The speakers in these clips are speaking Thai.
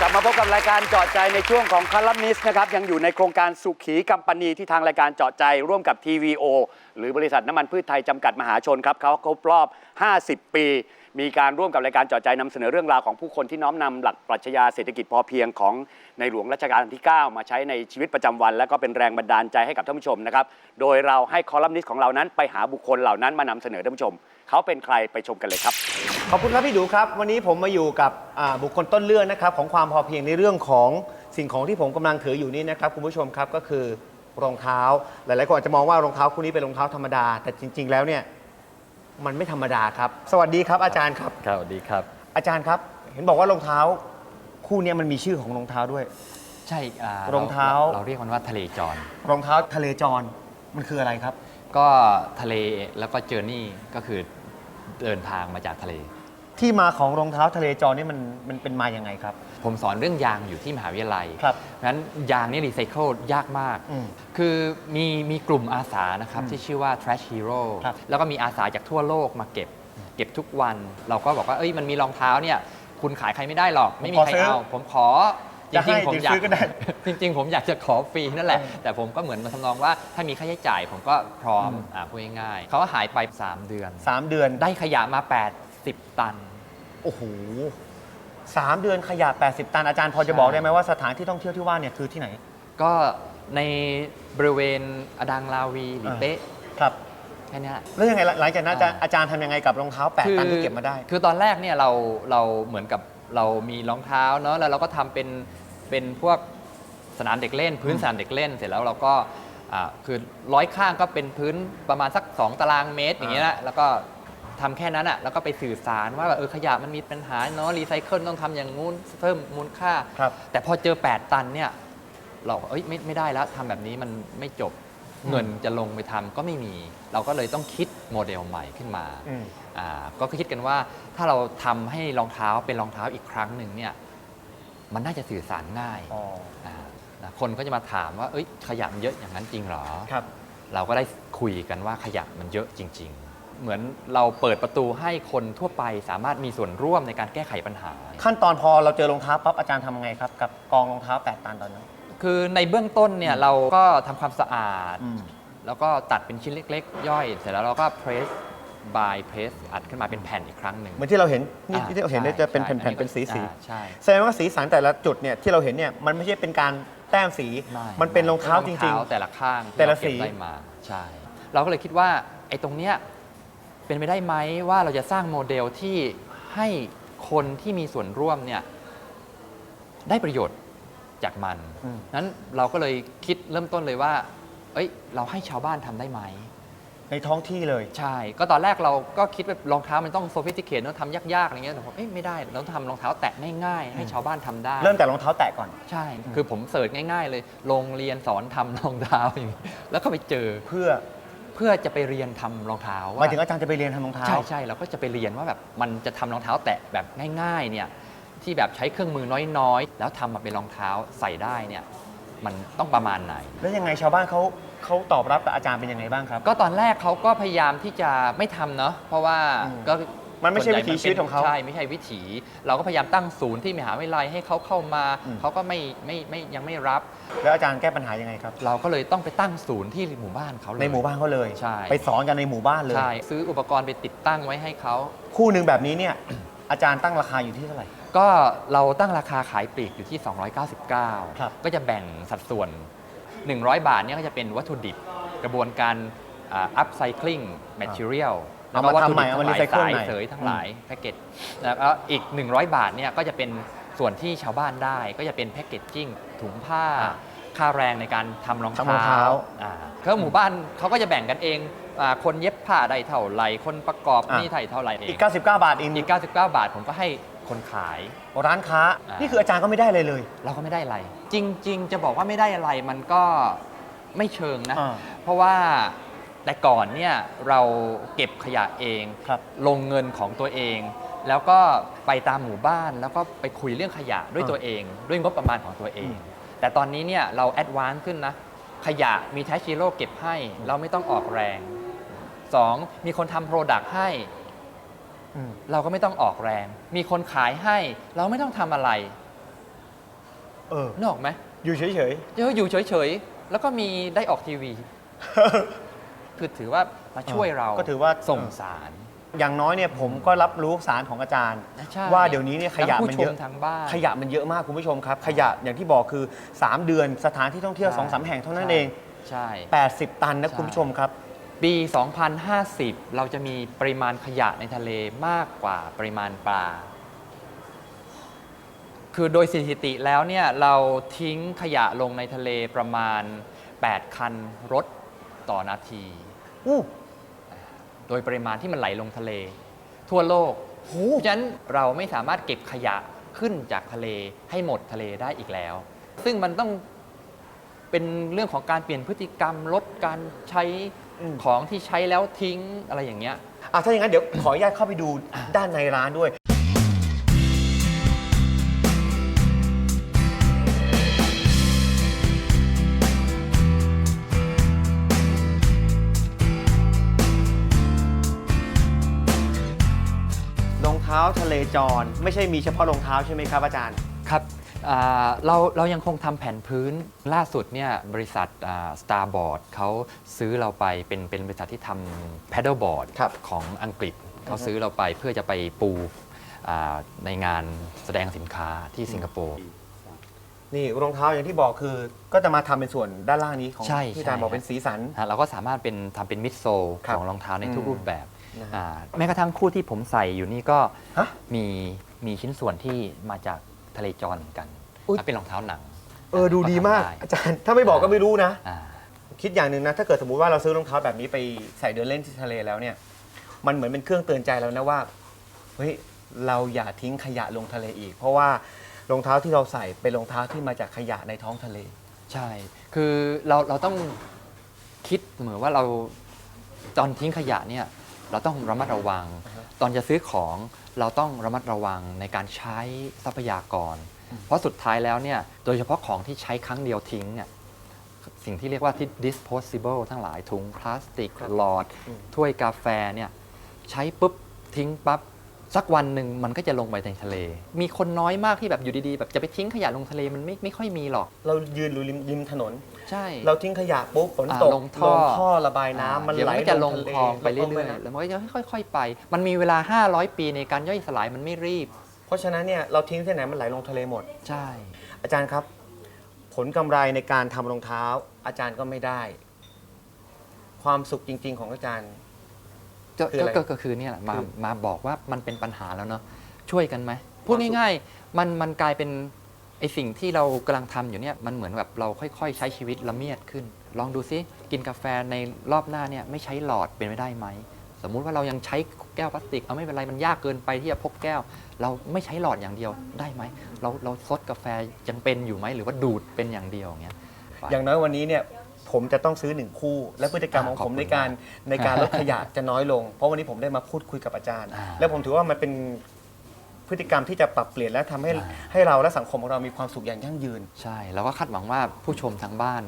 กลับมาพบกับรายการเจาะใจในช่วงของค o ลัมนิสต์นะครับยังอยู่ในโครงการสุขีกัมปนีที่ทางรายการเจาะใจร่วมกับ TVO หรือบริษัทน้ำมันพืชไทยจำกัดมหาชนครับเขาครบรอบ 50 ปี มีการร่วมกับรายการเจาะใจนำเสนอเรื่องราวของผู้คนที่น้อมนำหลักปรัชญาเศรษฐกิจพอเพียงของในหลวงรัชกาลที่ 9 มาใช้ในชีวิตประจำวัน และก็เป็นแรงบันดาลใจให้กับท่านผู้ชมนะครับโดยเราให้คอลัมนิสต์ของเรานั้นไปหาบุคคลเหล่านั้นมานำเสนอท่านผู้ชม เขาเป็นใครไปชมกันเลยครับ ขอบคุณครับพี่ดูครับ วันนี้ผมมาอยู่กับอ่าบุคคลต้นเรื่องนะครับของความพอเพียงในเรื่องของสิ่งของที่ผมกำลังถืออยู่นี่นะครับคุณผู้ชมครับก็คือรองเท้า หลายๆคนอาจจะมองว่ารองเท้าคู่นี้เป็นรองเท้าธรรมดา แต่จริง ๆ แล้วเนี่ยมันไม่ธรรมดาครับ สวัสดีครับอาจารย์ครับ ครับสวัสดีครับ อาจารย์ครับ เห็นบอกว่ารองเท้าคู่เนี้มันมีชื่อของรองเท้าด้วย ใช่อ่ารองเท้า เราเรียกมันว่าทะเลจร รองเท้าทะเลจรมันคืออะไรครับ ก็ทะเลแล้วก็เจอร์นี่ก็คือ เดินทางมาจากทะเล ที่มาของรองเท้าทะเลจรนี่มันมันเป็นมาอย่างไงครับ ผมสอนเรื่องยางอยู่ที่มหาวิทยาลัยครับเพราะฉะนั้นยางนี่รีไซเคิลยากมาก อืมคือมีมีกลุ่มอาสานะครับอืมที่ชื่อว่า Trash Hero ครับแล้วก็มีอาสาจากทั่วโลกมาเก็บ เก็บทุกวัน เราก็บอกว่าเอ้ยมันมีรองเท้าเนี่ย คุณขายใครไม่ได้หรอก ไม่มีใครเอา ผมขอ จจะให้ริงๆผมจะอยากซื้อก็ได้จริง ๆ ผมอยากจะขอฟรีนั่นแหละเออแต่ผมก็เหมือนมาทำนองว่าถ้ามีค่าใช้จ่ายผมก็พร้อมอืมอ่าพูดง่ายๆเขาก็หายไป 3 เดือน สามเดือนได้ขยะมา 80 ตัน โอ้โหสามเดือนขยะ 80 ตันอาจารย์พอจะใช่บอกได้ไหมว่าสถานที่ท่องเที่ยวที่ว่าเนี่ยคือที่ไหนก็ในบริเวณอดังลาวีหรือเป๊ะครับ แค่เนี้ย แล้วยังไงหลังจากนั้นอาจารย์อ่าอาจารย์ทำยังไงกับรองเท้า8ตันที่เก็บมาได้ คือตอนแรกเนี่ยเราเราเหมือนกับ เรามีรองเท้าเนาะแล้วเราก็ทำเป็นเป็นพวกสนามเด็กเล่น พื้นอืมสนามเด็กเล่นเสร็จแล้วเราก็อ่าคือร้อยข้างก็เป็นพื้นประมาณสัก 2 ตารางเมตรอย่างเงี้ยนะแล้วก็ทำแค่นั้นอะแล้วก็ไปสื่อสารว่าแบบเออขยะมันมีปัญหาเนาะรีไซเคิลต้องทำอย่างงู้นเพิ่มมูลค่า ครับ แต่พอเจอ 8 ตันเนี่ย เราเอ้ยไม่ไม่ได้แล้วทำแบบนี้มันไม่จบอืม เงินจะลงไปทำก็ไม่มี เราก็เลยต้องคิดโมเดลใหม่ขึ้นมาอืมอ่าก็คิดกันว่าถ้าเราทำให้รองเท้าเป็นรองเท้าอีกครั้งหนึ่งเนี่ยมันน่าจะสื่อสารง่ายอ๋อานะคนก็จะมาถามว่าเอ้ยขยะมันเยอะอย่างนั้นจริงเหรอครับเราก็ได้คุยกันว่าขยะมันเยอะจริง ๆ เหมือนเราเปิดประตูให้คนทั่วไปสามารถมีส่วนร่วมในการแก้ไขปัญหา ขั้นตอนพอเราเจอรองเท้าปั๊บอาจารย์ทำยังไงครับ กับกองรองเท้า 8 ตันตอนนั้น คือในเบื้องต้นเนี่ยเราก็ทำความสะอาด อืม แล้วก็ตัดเป็นชิ้นเล็ก ๆ ย่อย เสร็จแล้วเราก็ press by press อัดขึ้นมาเป็นแผ่นอีกครั้งหนึ่งเหมือนที่เราเห็นนี่อ่าที่เราเห็นเนี่ยใช่จะเป็นใช่แผ่นๆเป็นสีสีอ่าใช่แสดงว่าสีสันแต่ละจุดเนี่ยที่เราเห็นเนี่ยมันไม่ใช่เป็นการแต้มสี ไมันเป็นรองเท้าจริง ๆ แต่ละข้างที่แต่ละเราเก็บสี ได้มาใช่ เราก็เลยคิดว่าไอ้ตรงเนี้ยเป็นไปได้ไหมว่าเราจะสร้างโมเดลที่ให้คนที่มีส่วนร่วมเนี่ยได้ประโยชน์ จากมันอืม นั้นเราก็เลยคิดเริ่มต้นเลยว่า เอ้ย เราให้ชาวบ้านทำได้ไหม ในท้องที่เลย ใช่ ก็ตอนแรกเราก็คิดว่ารองเท้ามันต้องโซฟิสติเคทต้องทำยากๆอะไรเงี้ย แต่ผมเอ้ยไม่ได้ เราต้องทำรองเท้าแตะง่ายๆ ให้ชาวบ้านทำได้ เริ่มจากรองเท้าแตะก่อน ใช่ คือผมเสิร์ชง่าย ๆ เลย โรงเรียนสอนทำรองเท้าอย่างงี้แล้วก็ไปเจอ เพื่อเพื่อจะไปเรียนทำรองเท้าหมายถึงอาจารย์จะไปเรียนทำรองเท้า ใช่ใช่เราก็จะไปเรียนว่าแบบมันจะทำรองเท้าแตะแบบง่ายๆเนี่ย ที่แบบใช้เครื่องมือน้อยๆ แล้วทำมาเป็นรองเท้าใส่ได้เนี่ยมันต้องประมาณไหน แล้วยังไงชาวบ้านเขาเขาตอบรับกับอาจารย์เป็นยังไงบ้างครับ ก็ตอนแรกเขาก็พยายามที่จะไม่ทำเนาะเพราะว่าอืมก็มันไม่ใช่ส่วิถีชีวิตของเขาใช่ไม่ใช่วิถี เราก็พยายามตั้งศูนย์ที่มหาวิทยาลัยให้เขาเข้ามาอืม เขาก็ไม่ไม่ไม่ยังไม่รับ แล้วอาจารย์แก้ปัญหายังไงครับ เราก็เลยต้องไปตั้งศูนย์ที่หมู่บ้านเขาเลย ในหมู่บ้านเขาเลย ใช่ ไปสอนกันในหมู่บ้านเลย ใช่ซื้ออุปกรณ์ไปติดตั้งไว้ให้เขาคู่หนึ่งแบบนี้เนี่ย อาจารย์ตั้งราคาอยู่ที่เท่าไหร่ ก็เราตั้งราคาขายปลีกอยู่ที่ ครับ 299 ก็จะแบ่งสัดส่วน 100 บาทเนี่ยก็จะเป็นวัตถุดิบกระบวนการอัพไซคลิงแมทเทียลเอามาทำใหม่เอามาทั้งหลาย recycle สายใหม่ เสยทั้งหลายแพ็กเกจแล้วก็อีก 100 บาทเนี่ยก็จะเป็นส่วนที่ชาวบ้านได้ ก็จะเป็นแพ็กเกจจิ้งถุงผ้าอ่าค่าแรงในการทำรองทำรองเท้าอ่าก็หมู่บ้านเขาก็จะแบ่งกันเองอาคนเย็บผ้าได้เท่าไหร่คนประกอบอะนี่ไทยเท่าไหร่เอง อีก 99 บาทอีก อีก 99 บาทผมก็ให้ คนขาย ร้านค้า อ่านี่ นี่คืออาจารย์ก็ไม่ได้เลยเลย เราก็ไม่ได้อะไร จริง ๆ จะบอกว่าไม่ได้อะไรมันก็ไม่เชิงนะ อ่าเพราะว่าแต่ก่อนเนี่ยเราเก็บขยะเอง ครับ ลงเงินของตัวเอง แล้วก็ไปตามหมู่บ้านแล้วก็ไปคุยเรื่องขยะด้วยอ่าตัวเอง ด้วยงบประมาณของตัวเองอืมแต่ตอนนี้เนี่ยเราแอดวานซ์ขึ้นนะ ขยะมีแทชชิโร่เก็บให้ เราไม่ต้องออกแรง 2. มีคนทำโปรดักต์ให้อืม เราก็ไม่ต้องออกแรง มีคนขายให้ เราไม่ต้องทำอะไรเออ นึกออกไหมอยู่เฉยเดี๋ยวอยู่เฉยๆ แล้วก็มีได้ออกทีวี ๆ คือถือว่ามาช่วยเราก็ถือว่า ส่งสาร อย่างน้อยเนี่ยผมก็รับรู้สารของอาจารย์ ใช่ว่าเดี๋ยวนี้เนี่ยขยะแล้วมันผู้เยชอะทางบ้านขยะมันเยอะมากคุณผู้ชมครับ ขยะอย่างที่บอกคือ 3 เดือนสถานที่ท่องเที่ยวใช่2อสแห่งเท่านั้นใช่เอง ใช่ 80 ตันนะใช่คุณผู้ชมครับ ปี 2050 เราจะมีปริมาณขยะในทะเลมากกว่าปริมาณปลา คือโดยสถิติแล้วเนี่ยเราทิ้งขยะลงในทะเลประมาณ 8 คันรถต่อนาทีอู้โดยปริมาณที่มันไหลลงทะเล ทั่วโลกโหเพราะฉะนั้นเราไม่สามารถเก็บขยะขึ้นจากทะเลให้หมดทะเลได้อีกแล้ว ซึ่งมันต้องเป็นเรื่องของการเปลี่ยนพฤติกรรมลดการใช้ ของที่ใช้แล้วทิ้งอะไรอย่างเงี้ย อะถ้าอย่างนั้นเดี๋ยวขออนุญาตเข้าไปดูด้านในร้านด้วย รองเท้าทะเลจร ไม่ใช่มีเฉพาะรองเท้าใช่ไหมครับอาจารย์ ครับ อ่าเราเรายังคงทำแผ่นพื้นล่าสุดเนี่ยบริษัทสตาร์บอร์ดเขาซื้อเราไปเป็นเป็นบริษัทที่ทำ paddle board ครับ ของอังกฤษเขาซื้อเราไปเพื่อจะไปปูอ่าในงานแสดงสินค้าที่สิงคโปร์ นี่รองเท้าอย่างที่บอกคือ ก็จะมาทำเป็นส่วนด้านล่างนี้ของใช่ที่อาจารย์ใช่ บอกเป็นสีสัน ฮะเราก็สามารถเป็นทำเป็นมิดโซลครับของรองเท้าในทุกอืมรูปแบบนะฮะอ่าแม้กระทั่งคู่ที่ผมใส่อยู่นี่ก็ฮะ มีมีชิ้นส่วนที่มาจากทะเลจรเหมือนกัน อุ๊ยและเป็นรองเท้าหนังเออดูดีมากทำไอาจารย์ถ้าไม่บอกก็ไม่รู้นะ อ่า คิดอย่างหนึ่งนะ ถ้าเกิดสมมติว่าเราซื้อรองเท้าแบบนี้ไปใส่เดินเล่นที่ทะเลแล้วเนี่ย มันเหมือนเป็นเครื่องเตือนใจเรานะว่าเฮ้ยเราอย่าทิ้งขยะลงทะเลอีก เพราะว่ารองเท้าที่เราใส่เป็นรองเท้าที่มาจากขยะในท้องทะเล ใช่ คือเราเราต้องคิดเสมอว่าเราตอนทิ้งขยะเนี่ยเราต้องระมัดระวัง ตอนจะซื้อของเราต้องระมัดระวังในการใช้ทรัพยากร เพราะสุดท้ายแล้วเนี่ยโดยเฉพาะของที่ใช้ครั้งเดียวทิ้งเนี่ยสิ่งที่เรียกว่าที่ disposable ทั้งหลายถุงพลาสติกครับหลอดอืมถ้วยกาแฟเนี่ยใช้ปุ๊บทิ้งปั๊บสักวันหนึ่งมันก็จะลงไปในทะเล มีคนน้อยมากที่แบบอยู่ดีๆ แบบจะไปทิ้งขยะลงทะเลมันไม่ไม่ค่อยมีหรอก เรายืนอยู่ริมริมถนน ใช่ เราทิ้งขยะปุ๊บฝนอ่าตกลงท่อระบายน้ำมันเดี๋ยวไหลมันก็จะลงทะคลองไปเรื่ลอยนะๆแล้วมันก็จะค่อยๆไป มันมีเวลา 500 ปีในการย่อยสลายมันไม่รีบ เพราะฉะนั้นเนี่ยเราทิ้งที่ไหนมันไหลลงทะเลหมด ใช่ อาจารย์ครับ ผลกำไรในการทำรองเท้า อาจารย์ก็ไม่ได้ ความสุขจริง ๆ ของอาจารย์ ก็คืออะไรก็ก็คือเนี่ยแหละมาคือมาบอกว่ามันเป็นปัญหาแล้วเนาะช่วยกันไหมพูดง่ายๆมันมันกลายเป็นไอสิ่งที่เรากำลังทำอยู่เนี่ยมันเหมือนแบบเราค่อยๆ ใช้ชีวิตละเมียดขึ้น ลองดูซิกินกาแฟในรอบหน้าเนี่ยไม่ใช้หลอดเป็นไม่ได้ไหม สมมุติว่าเรายังใช้แก้วพลาสติก เอาไม่เป็นไรมันยากเกินไปที่จะพกแก้ว เราไม่ใช้หลอดอย่างเดียวได้ไหม เราเราซดกาแฟยังเป็นอยู่ไหมหรือว่าดูดเป็นอย่างเดียวอย่างเงี้ยอย่างน้อยวันนี้เนี่ยผมจะต้องซื้อหนึ่งคู่ และพฤติกรรมของขอบผมคุณในการมากในการลดขยะจะน้อยลง เพราะวันนี้ผมได้มาพูดคุยกับอาจารย์อ่าและผมถือว่ามันเป็นพฤติกรรมที่จะปรับเปลี่ยนและทำให้อ่าให้เราและสังคมของเรามีความสุขอย่างยั่งยืน ใช่ แล้วก็คาดหวังว่าผู้ชมทางบ้าน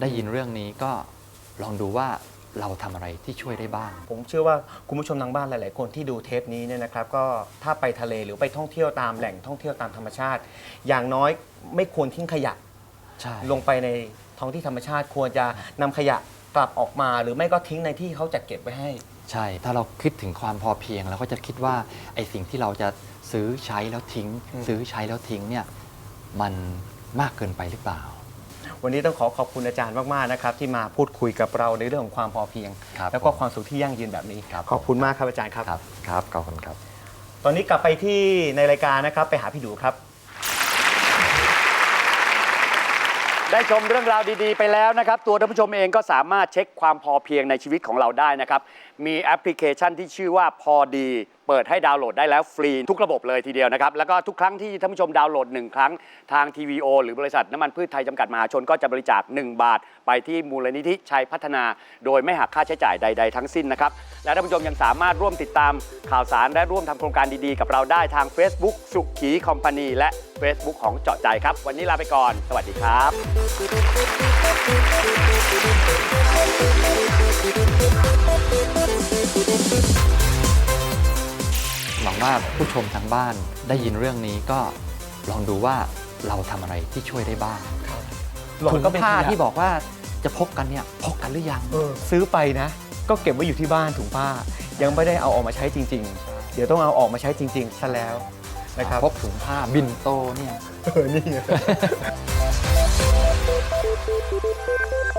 ได้ยินเรื่องนี้ก็ลองดูว่า เราทำอะไรที่ช่วยได้บ้าง ผมเชื่อว่าคุณผู้ชมทางบ้านหลาย ๆ คนที่ดูเทปนี้เนี่ยนะครับ ก็ถ้าไปทะเลหรือไปท่องเที่ยวตามแหล่งท่องเที่ยวตามธรรมชาติ อย่างน้อยไม่ควรทิ้งขยะ ใช่ ลงไปในท้องที่ธรรมชาติควรจะนำขยะกลับออกมา หรือไม่ก็ทิ้งในที่เขาจัดเก็บไว้ให้ ใช่ ถ้าเราคิดถึงความพอเพียงเราก็จะคิดว่าไอ้สิ่งที่เราจะซื้อใช้แล้วทิ้ง อืม ซื้อใช้แล้วทิ้งเนี่ยมันมากเกินไปหรือเปล่า วันนี้ต้องขอขอบคุณอาจารย์มากๆนะครับที่มาพูดคุยกับเราในเรื่องของความพอเพียง ครับแล้วก็ผมความสุขที่ยั่งยืนแบบนี้ ครับ ขอบคุณมากครับอาจารย์ครับ ครับ ครับ ขอบคุณครับ ตอนนี้กลับไปที่ในรายการนะครับไปหาพี่ดูครับ ได้ชมเรื่องราวดีๆ ไปแล้วนะครับ ตัวท่านผู้ชมเองก็สามารถเช็คความพอเพียงในชีวิตของเราได้นะครับ มีแอปพลิเคชันที่ชื่อว่าพอดี เปิดให้ดาวน์โหลดได้แล้วฟรีทุกระบบเลยทีเดียวนะครับ แล้วก็ทุกครั้งที่ท่านผู้ชมดาวน์โหลด 1 ครั้งทาง TVO หรือบริษัทน้ำมันพืชไทยจำกัดมหาชนก็จะบริจาค 1 บาท ไปที่มูลนิธิชัยพัฒนา โดยไม่หักค่าใช้จ่ายใด ๆ ทั้งสิ้นนะครับและท่านผู้ชมยังสามารถร่วมติดตามข่าวสารและร่วมทำโครงการดีๆ กับเราได้ทาง Facebook สุขีคอมพานีและ Facebook ของเจาะใจครับ วันนี้ลาไปก่อน สวัสดีครับหวังว่าผู้ชมทางบ้านได้ยินเรื่องนี้ก็ลองดูว่าเราทำอะไรที่ช่วยได้บ้างหล่อนถุงก็เป็นผ้าขยะที่บอกว่าจะพกกันเนี่ยพกกันหรือยังเออซื้อไปนะ ก็เก็บไว้อยู่ที่บ้านถุงผ้า ยังไม่ได้เอาออกมาใช้จริง ๆ เดี๋ยวต้องเอาออกมาใช้จริงๆซะแล้วนะครับพกถุงผ้าบินโตเนี่ย เออ นี่ Thank you.